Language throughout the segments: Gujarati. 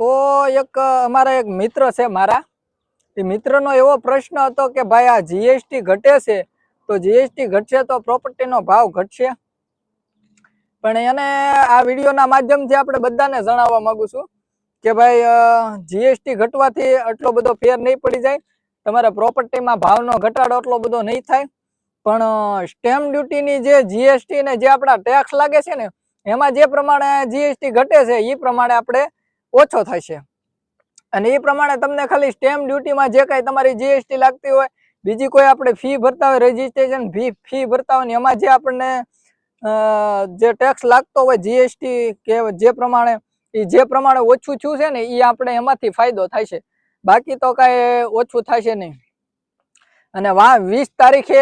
તો એક, અમારા એક મિત્ર છે મારા. એ મિત્રનો એવો પ્રશ્ન હતો કે, ભાઈ, આ જીએસટી ઘટે છે? તો જીએસટી ઘટશે તો પ્રોપર્ટીનો ભાવ ઘટશે? પણ એને આ વિડીયોના માધ્યમથી આપણે બધાને જણાવવા માંગુ છું કે, ભાઈ જીએસટી ઘટવાથી આટલો બધો ફેર નહીં પડી જાય. તમારા પ્રોપર્ટીમાં ભાવનો ઘટાડો એટલો બધો નહીં થાય. પણ સ્ટેમ્પ ડ્યુટીની જે જીએસટી ને જે આપણા ટેક્સ લાગે છે ને, એમાં જે પ્રમાણે જીએસટી ઘટે છે એ પ્રમાણે આપણે ઓછો થશે. અને એ પ્રમાણે તમને ખાલી સ્ટેમ્પ ડ્યુટીમાં જે કાંઈ તમારી જીએસટી લાગતી હોય, બીજી કોઈ આપણે ફી ભરતા હોય રજીસ્ટ્રેશન ફી ફી ભરતા હોય એમાં જે આપણને જે ટેક્સ લાગતો હોય જીએસટી કે જે પ્રમાણે, એ જે પ્રમાણે ઓછું થયું છે ને એ આપણે એમાંથી ફાયદો થાય છે. બાકી તો કાંઈ ઓછું થશે નહીં. અને વા, વીસ તારીખે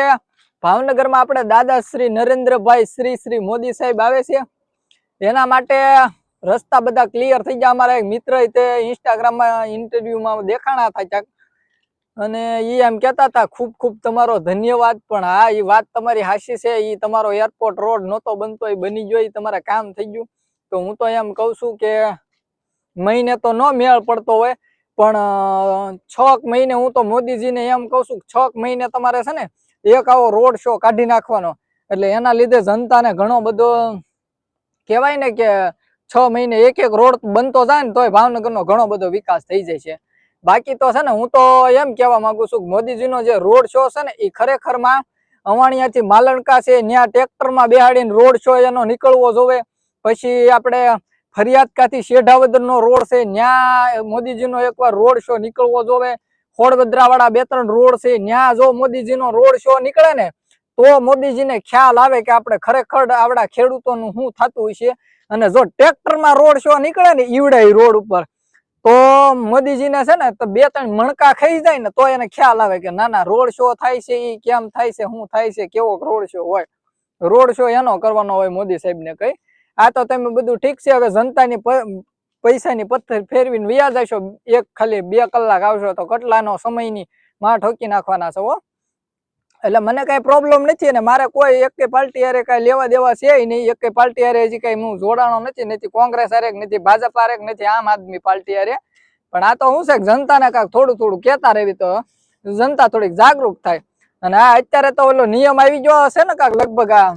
ભાવનગરમાં આપણે દાદા શ્રી નરેન્દ્રભાઈ શ્રી શ્રી મોદી સાહેબ આવે છે. એના માટે રસ્તા બધા ક્લિયર થઈ ગયા. અમારા એક મિત્ર તે ઇન્સ્ટાગ્રામમાં ઇન્ટરવ્યુમાં દેખાણા ક્યાંક. અને એ એમ કહેતા હતા, ખૂબ ખૂબ તમારો ધન્યવાદ, પણ હા એ વાત તમારી હાસી છે. એ તમારો એરપોર્ટ રોડ નહોતો બનતો એ બની ગયો એ તમારે કામ થઈ ગયું. તો હું તો એમ કહું છું કે મહિને તો ન મેળ પડતો હોય, પણ છક મહિને હું તો મોદીજીને એમ કહું છું છક મહિને તમારે છે ને એક આવો રોડ શો કાઢી નાખવાનો. એટલે એના લીધે જનતાને ઘણો બધો, કહેવાય ને કે છ મહિને એક એક રોડ બનતો જાય ને તોય ભાવનગરનો ઘણો બધો વિકાસ થઈ જાય છે. બાકી તો છે ને, હું તો એમ કહેવા માંગુ છું મોદીજીનો જે રોડ શો છે ને એ ખરેખરમાં અવાણિયાથી માલણકા છે ત્યાં ટ્રેક્ટરમાં બેહાડીને રોડ શો એનો નીકળવો જોવે. પછી આપણે ફરિયાદકાથી શેઢાવદરનો રોડ છે ત્યાં મોદીજીનો એકવાર રોડ શો નીકળવો જોવે. ખોડવદરાવાળા બે ત્રણ રોડ છે ત્યાં જો મોદીજીનો રોડ શો નીકળે ને, તો મોદીજીને ખ્યાલ આવે કે આપણે ખરેખર આવડા ખેડૂતોનું શું થતું હોય છે અને જો ટ્રેક્ટરમાં રોડ શો નીકળે ને ઈવડે રોડ ઉપર, તો મોદીજીને છે ને તો બે ત્રણ મણકા ખાઈ જાય ને તો એને ખ્યાલ આવે કે ના ના, રોડ શો થાય છે એ કેમ થાય છે શું થાય છે, કેવો રોડ શો હોય. રોડ શો એનો કરવાનો હોય મોદી સાહેબને કઈ. આ તો તમે બધું ઠીક છે, હવે જનતાની પૈસાની પથ્થર ફેરવીને વ્યાજ આવશો એક ખાલી બે કલાક આવશો તો કેટલાનો સમયની માં ઠોકી નાખવાના છો એટલે મને કઈ પ્રોબ્લેમ નથી અને મારે કોઈ એક પાર્ટી હારે કઈ લેવા દેવા છે નહીં. એક પાર્ટી હારે હજી કઈ હું જોડાણો નથી નથી કોંગ્રેસ હારે નથી, ભાજપ હારે નથી, આમ આદમી પાર્ટી હારે. પણ આ તો હું છે જનતાને કાંઈક થોડું થોડું કહેતા રહેવી તો જનતા થોડીક જાગૃત થાય. અને આ અત્યારે તો ઓલો નિયમ આવી ગયો હશે ને કાંઈક લગભગ આ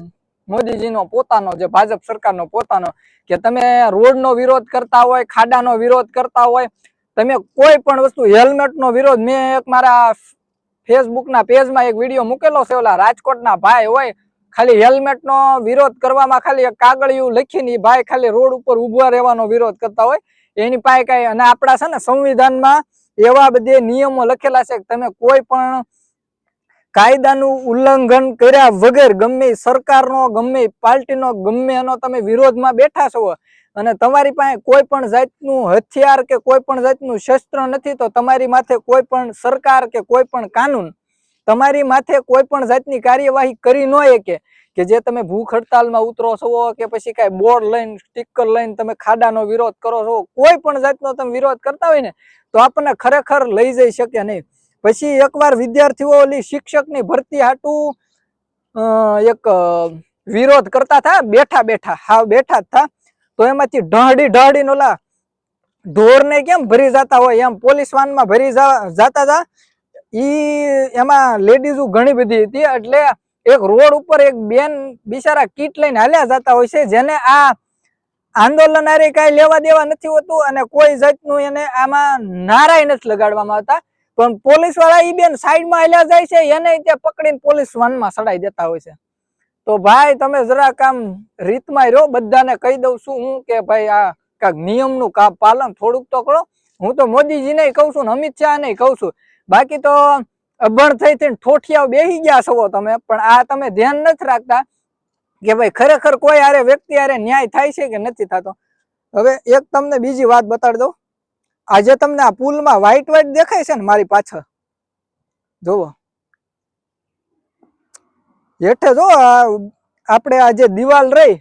મોદીજીનો પોતાનો જે ભાજપ સરકારનો પોતાનો, કે તમે રોડનો વિરોધ કરતા હોય, ખાડાનો વિરોધ કરતા હોય, તમે કોઈ પણ વસ્તુ, હેલ્મેટનો વિરોધ, મેં એક મારા ફેસબુકના પેજમાં એક વીડિયો મૂકેલો છે, ઓલા રાજકોટના ભાઈ હોય, ખાલી હેલ્મેટનો વિરોધ કરવામાં ખાલી કાગળિયું લખીને ભાઈ ખાલી રોડ ઉપર ઊભા રહેવાનો વિરોધ કરતા હોય. એની પાસે કઈ, અને આપણા છે ને સંવિધાનમાં એવા બધે નિયમો લખેલા છે કે તમે કોઈ પણ કાયદાનું ઉલ્લંઘન કર્યા વગર ગમે સરકારનો, ગમે પાર્ટીનો, ગમે એનો તમે વિરોધમાં બેઠા છો અને તમારી પાસે કોઈ પણ જાતનું હથિયાર કે કોઈ પણ જાતનું શસ્ત્ર નથી, તો તમારી માથે કોઈ પણ સરકાર કે કોઈ પણ કાનૂન તમારી માથે કોઈ પણ જાતની કાર્યવાહી કરી ન શકે કે જે તમે ભૂખ હડતાલમાં ઉતરો છો કે પછી કાંઈ બોર્ડ લઈને, સ્ટીકર લઈને તમે ખાડાનો વિરોધ કરો છો, કોઈ પણ જાતનો તમે વિરોધ કરતા હોય ને, તો આપણને ખરેખર લઈ જઈ શકે નહીં. પછી એકવાર વિદ્યાર્થીઓ ઓલી શિક્ષકની ભરતી હાટું એક વિરોધ કરતા હતા બેઠા બેઠા, હા, બેઠા જ થા. તો એમાંથી ઢહડી ઢહડીને ઓલા ઢોરને કેમ ભરી જતા હોય? એમ પોલીસ વાનમાં ભરી જતા હતા. ઈ એમાં લેડીઝો ઘણી બધી હતી. એટલે એક રોડ ઉપર એક બેન બિચારા કીટ લઈને હાલ્યા જતા હોય છે, જેને આ આંદોલન હારે કાંઈ લેવા દેવા નથી હોતું અને કોઈ જાતનું એને આમાં નારાય નથી લગાડવામાં આવતા. પણ પોલીસવાળા ઈ બેન સાઈડમાં હાલ્યા જાય છે, એને ત્યાં પકડીને પોલીસ વાનમાં સડાઈ દેતા હોય છે. તો ભાઈ, તમે જરાક આમ રીતમાં રહ્યો બધાને કહી દઉં છું હું કે ભાઈ, આ કાંક નિયમનું કા પાલન થોડુંક તો કરો. હું તો મોદીજીને કહું છું ને અમિત શાહ ને કહું છું. બાકી તો અભણ થઈ થઈને ઠોઠિયાઓ બેસી ગયા છો તમે. પણ આ તમે ધ્યાન નથી રાખતા કે ભાઈ, ખરેખર કોઈ હારે વ્યક્તિ હારે ન્યાય થાય છે કે નથી થતો. હવે એક તમને બીજી વાત બતાડી દઉં. આજે તમને આ પુલમાં વ્હાઈટ વ્હાઈટ દેખાય છે ને મારી પાછળ? જોવો. હેઠે જો આપણે આ જે દિવાલ રહી,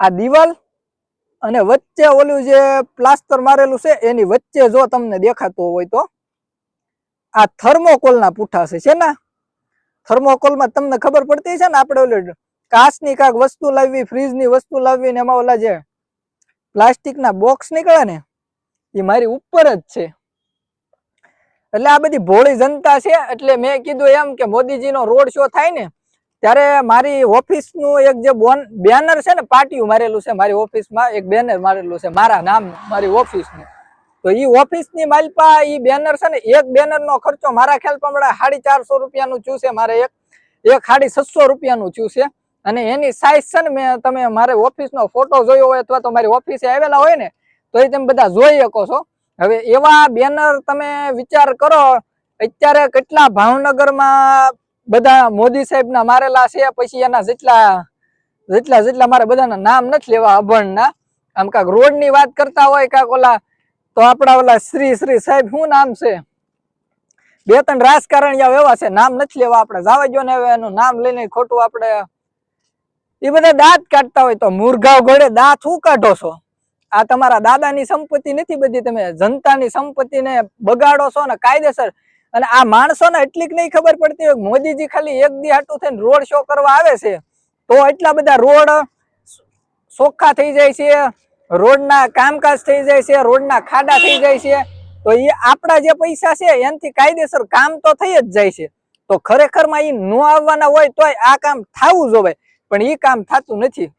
આ દિવાલ અને વચ્ચે ઓલું જે પ્લાસ્ટર મારેલું છે, એની વચ્ચે જો તમને દેખાતું હોય તો, આ થર્મોકોલના પૂઠા છે છે ને? થર્મોકોલમાં તમને ખબર પડતી છે ને, આપણે ઓલું કાચની કાંક વસ્તુ લાવવી, ફ્રીજની વસ્તુ લાવવી ને એમાં ઓલા જે પ્લાસ્ટિકના બોક્સ નીકળે ને, એ મારી ઉપર જ છે. એટલે આ બધી ભોળી જનતા છે, એટલે મેં કીધું એમ કે મોદીજીનો રોડ શો થાય ને, ત્યારે મારી ઓફિસનું એક જે બેનર છે ને, પાટિયું મારેલું છે, મારી ઓફિસમાં એક બેનર મારેલું છે, મારા નામ, મારી ઓફિસનું. તો એ ઓફિસની માલપા, ઈ બેનર છે ને, એક બેનરનો ખર્ચો મારા ખ્યાલ પ્રમાણે સાડી ચારસો રૂપિયાનું થયું છે, મારે એક એક સાડી છસો રૂપિયાનું થયું છે. અને એની સાઇઝ છે ને, મેં, તમે મારે ઓફિસનો ફોટો જોયો હોય અથવા તો મારી ઓફિસે આવેલા હોય ને, તો એ તમે બધા જોઈ શકો છો. હવે એવા બેનર તમે વિચાર કરો, અત્યારે કેટલા ભાવનગરમાં બધા મોદી સાહેબના મારેલા છે, પછી એના જેટલા જેટલા જેટલા મારે બધાના નામ નથી લેવા અભણના. આમ કાંક રોડની વાત કરતા હોય કાંક ઓલા, તો આપણા ઓલા શ્રી શ્રી સાહેબ શું નામ છે? બે, ત્રણ રાજકારણીઓ એવા છે, નામ નથી લેવા આપણે. જાવા જો ને હવે એનું નામ લઈને ખોટું આપણે, એ બધા દાંત કાઢતા હોય તો મુરઘાવ ઘોડે દાંત શું કાઢો છો? આ તમારા દાદાની સંપત્તિ નથી બધી, તમે જનતાની સંપત્તિને બગાડો છો ને કાયદેસર. અને આ માણસોને એટલી નહીં ખબર પડતી હોય મોદીજી ખાલી એક દી હાટું થઈને રોડ શો કરવા આવે છે. તો એટલા બધા રોડ ચોખ્ખા થઈ જાય છે, રોડના કામકાજ થઈ જાય છે, રોડના ખાડા થઈ જાય છે. તો એ આપણા જે પૈસા છે, એનાથી કાયદેસર કામ તો થઈ જ જાય છે. તો ખરેખરમાં એ ન આવવાના હોય તોય આ કામ થવું જોવે પણ એ કામ થતું નથી.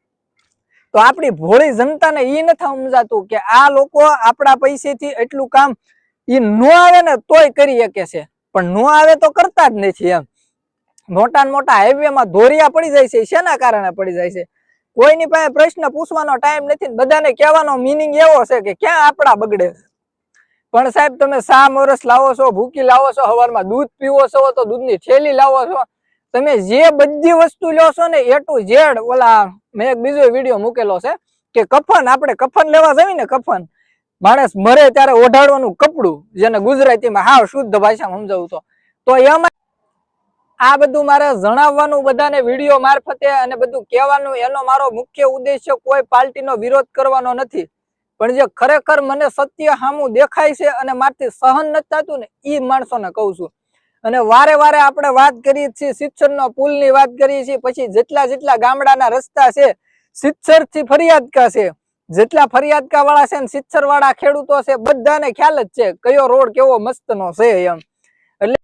તો આપણી ભોળી જનતાને એ નથી સમજાતું કે આ લોકો આપણા પૈસેથી એટલું કામ એ ન આવે ને તોય કરી શકે છે. પણ ન આવે તો કરતા જ નથી એમ. મોટા મોટા હાઈવે માં ધોરિયા પડી જાય છે, શેના કારણે પડી જાય છે? કોઈની પાસે પ્રશ્ન પૂછવાનો ટાઈમ નથી બધાને કહેવાનો મિનિંગ એવો છે કે ક્યાં આપણા બગડે પણ સાહેબ, તમે સા મોરસ લાવો છો, ભૂકી લાવો છો સવારમાં દૂધ પીવો છો, તો દૂધની થેલી લાવો છો તમે જે બધી વસ્તુ લ્યો છો ને એ ટુ ઝેડ ઓલા મેં એક બીજો વીડિયો મૂકેલો છે કે કફન, આપણે કફન લેવા જઈએ ને કફન, માણસ મરે ત્યારે ઓઢાડવાનું કપડું, જેને ગુજરાતીમાં હાવ શુદ્ધ ભાષામાં સમજાવું તો. તો એમાં આ બધું મારે જણાવવાનું, બધાને વીડિયો મારફતે અને બધું કહેવાનું, એનો મારો મુખ્ય ઉદ્દેશ્ય કોઈ પાર્ટીનો વિરોધ કરવાનો નથી. પણ જે ખરેખર મને સત્ય સામું દેખાય છે અને મારથી સહન નથી થતું ને એ માણસોને કહું છું. અને વારે વારે આપણે વાત કરીએ છીએ શિક્ષણનો પુલની વાત કરીએ છીએ, પછી જેટલા જેટલા ગામડાના રસ્તા છે સિત્સરથી ફરિયાદકા છે. જેટલા ફરિયાદકા વાળા છે ને સિત્સર વાળા ખેડૂતો છે, બધાને ખ્યાલ જ છે કયો રોડ કેવો મસ્તનો છે એમ. એટલે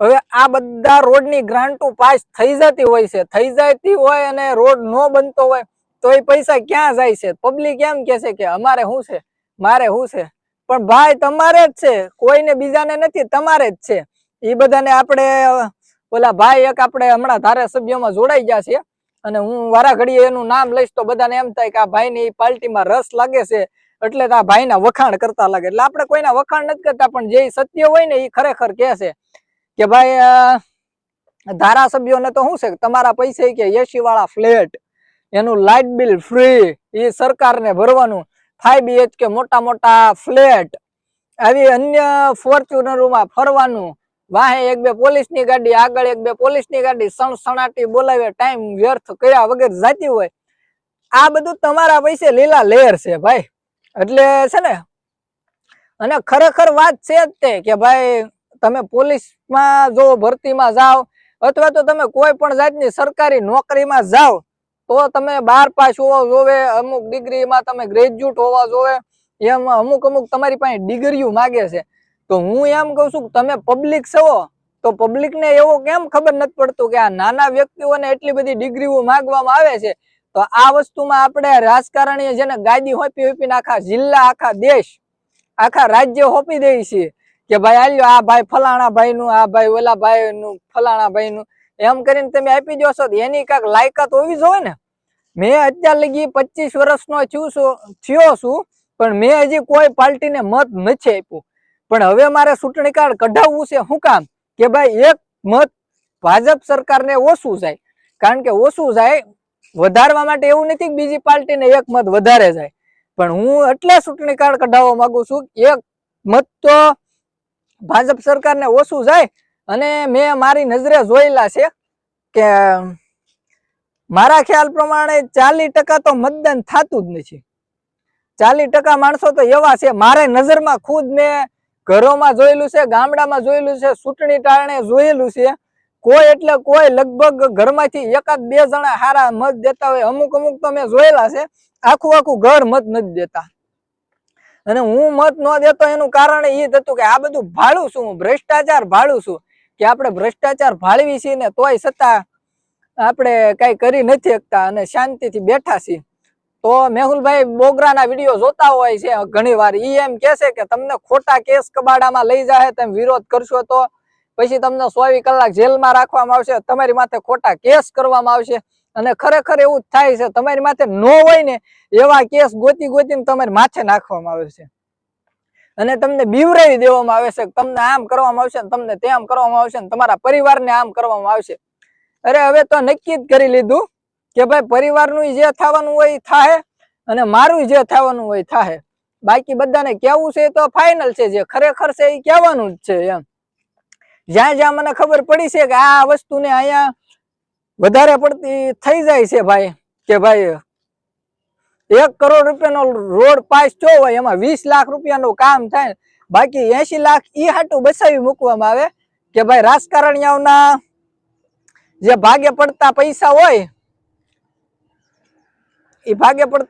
હવે આ બધા રોડની ગ્રાન્ટો પાસ થઈ જતી હોય છે. થઈ જતી હોય અને રોડ નો બનતો હોય તો એ પૈસા ક્યાં જાય છે? પબ્લિક એમ કે છે કે અમારે શું છે? મારે શું છે? પણ ભાઈ તમારે જ છે. કોઈને બીજાને નથી, તમારે જ છે. એ બધાને આપણે, ઓલા ભાઈ એક આપણે હમણાં ધારાસભ્યમાં જોડાઈ ગયા છે. અને હું વારાઘડીએ એનું નામ લઈશ તો બધાને એમ થાય કે આ ભાઈની પાર્ટીમાં રસ લાગે છે, એટલે આ ભાઈના વખાણ કરતા લાગે. એટલે આપણે કોઈના વખાણ નથી કરતા, પણ જે સત્ય હોય ને એ ખરેખર કહે છે કે ભાઈ ધારાસભ્યોને તો શું છે કે તમારા પૈસે કે એસી વાળા ફ્લેટ, એનું લાઇટ બિલ ફ્રી એ સરકારને ભરવાનું. ફાઈવ બીએચકે મોટા મોટા ફ્લેટ, આવી અન્ય ફોર્ચ્યુનરોમાં ફરવાનું વાહે એક બે પોલીસની ગાડી, આગળ એક બે પોલીસની ગાડી સણસણાટી બોલાવે ટાઈમ વ્યર્થ કર્યા વગર જાતી હોય. આ બધું તમારા પૈસે લીલા લેયર છે ભાઈ. એટલે છે ને, અને ખરેખર વાત છે જ તે કે ભાઈ, તમે પોલીસમાં જો ભરતીમાં જાઓ, અથવા તો તમે કોઈ પણ જાતની સરકારી નોકરીમાં જાઓ, તો તમે બાર પાસ હોવા જોવે, અમુક ડિગ્રીમાં તમે ગ્રેજ્યુએટ હોવા જોવે, એમ અમુક અમુક તમારી પાસે ડિગ્રીઓ માગે છે. તો હું એમ કહું છું તમે પબ્લિક છો, તો પબ્લિકને એવો કેમ ખબર નથી પડતું કે આ નાના વ્યક્તિઓને એટલી બધી ડિગ્રીઓ માગવામાં આવે છે? તો આ વસ્તુમાં આપણે રાજકારણીએ જેને ગાદી હોપી હોપીને આખા જિલ્લા, આખા દેશ, આખા રાજ્ય હોપી દઈએ છીએ કે ભાઈ આલ્યો આ ભાઈ ફલાણા ભાઈ નું આ ભાઈ ઓલા ભાઈ નું ફલાણા ભાઈ નું એમ કરીને તમે આપી દો છો એની કાંઈક લાયકાત હોવી જોઈએ ને? મેં અત્યાર લગી પચીસ વર્ષનો થયો છું, પણ મેં હજી કોઈ પાર્ટીને મત નથી આપ્યું. પણ હવે મારે ચૂંટણી કાર્ડ કઢાવવું છે, શું કામ? કે ભાઈ એક મત ભાજપ સરકારને ઓછું જાય. કારણ કે ઓછું જાય વધારવા માટે એવું નથી કે બીજી પાર્ટીને એક મત વધારે જાય. પણ હું એટલે ચૂંટણી કાર્ડ કઢાવવા માંગુ છું એક મત તો ભાજપ સરકારને ઓછું જાય અને મેં મારી નજરે જોયેલા છે કે મારા ખ્યાલ પ્રમાણે ચાલીસ ટકા તો મતદાન થતું જ નથી. ચાલીસ ટકા માણસો તો એવા છે, મારે નજરમાં ખુદ મેં ઘરોમાં જોયેલું છે, ગામડામાં જોયેલું છે, ચૂંટણી ટાળણે જોયેલું છે. કોઈ એટલે કોઈ લગભગ ઘરમાંથી એકાદ બે જણા હારા મત દેતા હોય. અમુક અમુક તો મેં જોયેલા છે. આખું આખું ઘર મત નથી દેતા. અને હું મત ન દેતો એનું કારણ એ હતું કે આ બધું ભાળું છું. હું ભ્રષ્ટાચાર ભાળું છું. કે આપણે ભ્રષ્ટાચાર ભાળવી છીએ ને તોય છતાં આપણે કઈ કરી નથી શકતા અને શાંતિથી બેઠા છીએ. તો મેહુલભાઈ બોગરાના વીડિયો જોતા હોય છે ઘણી વાર ઈ એમ કે છે કે તમને ખોટા કેસ કબાડામાં લઈ જાય તમે વિરોધ કરશો તો પછી તમને ચોવીસ કલાક જેલમાં રાખવામાં આવશે, તમારી માથે ખોટા કેસ કરવામાં આવશે. અને ખરેખર એવું થાય છે, તમારી માથે નો હોય ને એવા કેસ ગોતી ગોતીને તમારી માથે નાખવામાં આવે છે. અને તમને બીવરાવી દેવામાં આવે છે તમને આમ કરવામાં આવશે તમને તેમ કરવામાં આવશે તમારા પરિવારને આમ કરવામાં આવશે. અરે હવે તો નક્કી જ કરી લીધું. કે ભાઈ પરિવારનું જે થવાનું હોય એ થાહે અને મારું જે થવાનું હોય થાય બાકી બધાને કેવું છે એ તો ફાઇનલ છે જે. ખરેખર છે એ કહેવાનું જ છે એમ. જ્યાં જ્યાં મને ખબર પડી છે કે આ વસ્તુને અહીંયા વધારે પડતી થઈ જાય છે ભાઈ, કે ભાઈ એક કરોડ રૂપિયાનો રોડ પાસ થયો હોય એમાં વીસ લાખ રૂપિયાનું કામ થાય, બાકી એસી લાખ ઈ હાટું બસાવી મૂકવામાં આવે કે ભાઈ રાજકારણીઓના જે ભાગે પડતા પૈસા હોય એ ભાગે પડતા